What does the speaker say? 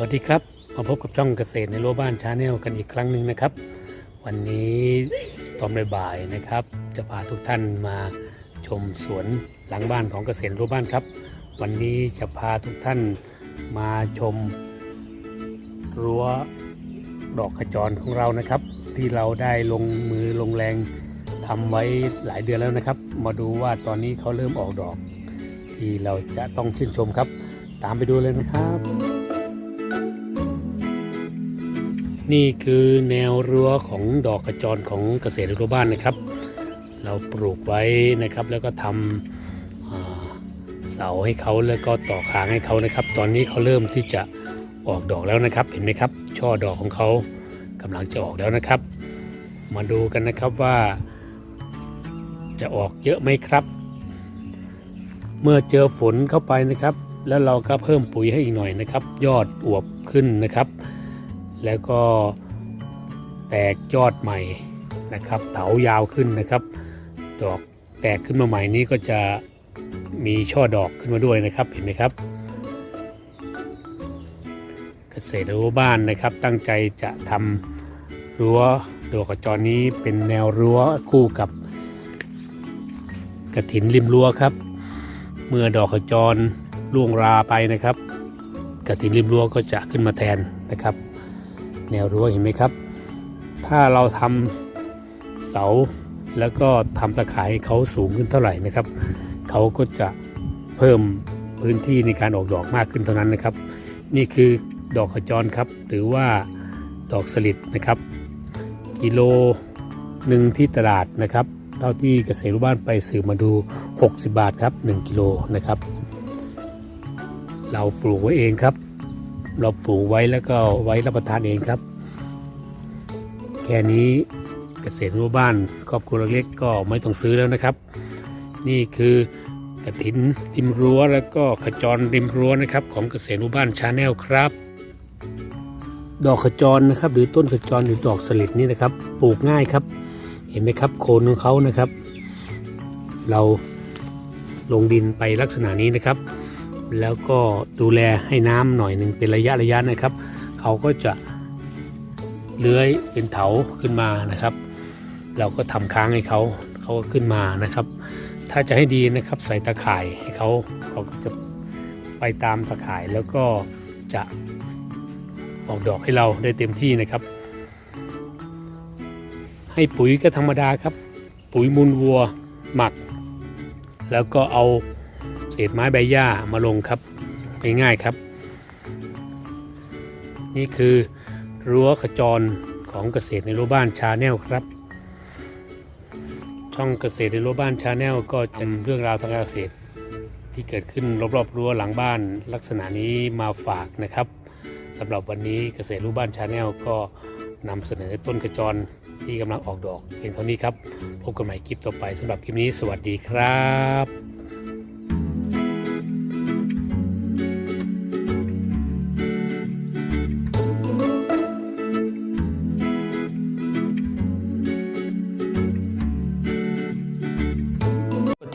วัสดีครับ มาพบกับช่องเกษตรในรั้วบ้านชาแนลกันอีกครั้งหนึ่งนะครับ วันนี้ตอนบ่ายๆนะครับ จะพาทุกท่านมาชมสวนหลังบ้านของเกษตรรั้วบ้านครับ วันนี้จะพาทุกท่านมาชมรั้วดอกขจรของเรานะครับ ที่เราได้ลงมือลงแรงทำไว้หลายเดือนแล้วนะครับ มาดูว่าตอนนี้เขาเริ่มออกดอก ที่เราจะต้องชื่นชมครับ ตามไปดูเลยนะครับ นี่คือแนวรั้วของดอกกระจรของเกษตรรั้วบ้านนะครับ เราปลูกไว้นะครับ แล้วก็ทำเสาให้เขาแล้วก็ต่อคางให้เขานะครับ ตอนนี้เขาเริ่มที่จะออกดอกแล้วนะครับ เห็นไหมครับ ช่อดอกของเขากำลังจะออกแล้วนะครับ มาดูกันนะครับว่า จะออกเยอะไหมครับ เมื่อเจอฝนเข้าไปนะครับ แล้วเราก็เพิ่มปุ๋ยให้อีกหน่อยนะครับ ยอดอวบขึ้นนะครับ แล้วก็แตกยอดใหม่นะครับเถายาวขึ้นนะครับ ดอกแตกขึ้นมาใหม่นี้ก็จะมีช่อดอกขึ้นมาด้วยนะครับเห็นไหมครับ เกษตรรั้วบ้านนะครับ ตั้งใจจะทำรั้วดอกกระจรนี้เป็นแนวรั้วคู่กับกระถินริมรั้วครับ เมื่อดอกขจรล่วงราไปนะครับ กระถินริมรั้วก็จะขึ้นมาแทนนะครับ แนวรั้วเห็นไหมครับ ถ้าเราทำเสาแล้วก็ทำตะข่ายเขาสูงขึ้นเท่าไหร่นะครับ เขาก็จะเพิ่มพื้นที่ในการออกดอกมากขึ้นเท่านั้นนะครับ นี่คือดอกขจรครับหรือว่าดอกสลิดนะครับ กิโลหนึ่งที่ตลาดนะครับ เท่าที่เกษตรบ้านไปสืบมาดู 60 บาทครับ 1 กิโลนะครับ เราปลูกไว้เองครับ เราปลูกไว้แล้วก็ไว้รับประทานเองครับ แค่นี้เกษตรรั้วบ้านครอบครัวเล็กก็ไม่ต้องซื้อแล้วนะครับ นี่คือกระถินริมรั้วแล้วก็ขจรริมรั้วนะครับ ของเกษตรรั้วบ้านชาแนลครับ ดอกขจรนะครับ หรือต้นขจรหรือดอกสลิดนี่นะครับ ปลูกง่ายครับ เห็นไหมครับโคนของเขานะครับ เราลงดินไปลักษณะนี้นะครับ แล้วก็ดูแลให้น้ำหน่อยหนึ่งเป็นระยะระยะนะครับ เขาก็จะเลื้อยเป็นเถาขึ้นมานะครับ เราก็ทำค้างให้เขาเขาก็ขึ้นมานะครับ ถ้าจะให้ดีนะครับใส่ตะข่ายให้เขาเขาก็จะไปตามตะข่ายแล้วก็จะออกดอกให้เราได้เต็มที่นะครับ ให้ปุ๋ยก็ธรรมดาครับ ปุ๋ยมูลวัวหมัก แล้วก็เอา เศษไม้ใบหญ้ามาลงครับง่ายๆครับ นี่คือรั้วขจรของเกษตรในรั้วบ้านชาแนลครับ ช่องเกษตรในรั้วบ้านชาแนลก็จะนำเรื่องราวทางการเกษตร ที่เกิดขึ้นรอบๆรั้วหลังบ้านลักษณะนี้มาฝากนะครับสำหรับวันนี้เกษตรรั้วบ้านชาแนลก็นำเสนอต้นขจรที่กำลังออกดอกเพียงเท่านี้ครับ พบกันใหม่คลิปต่อไปสำหรับคลิปนี้สวัสดีครับ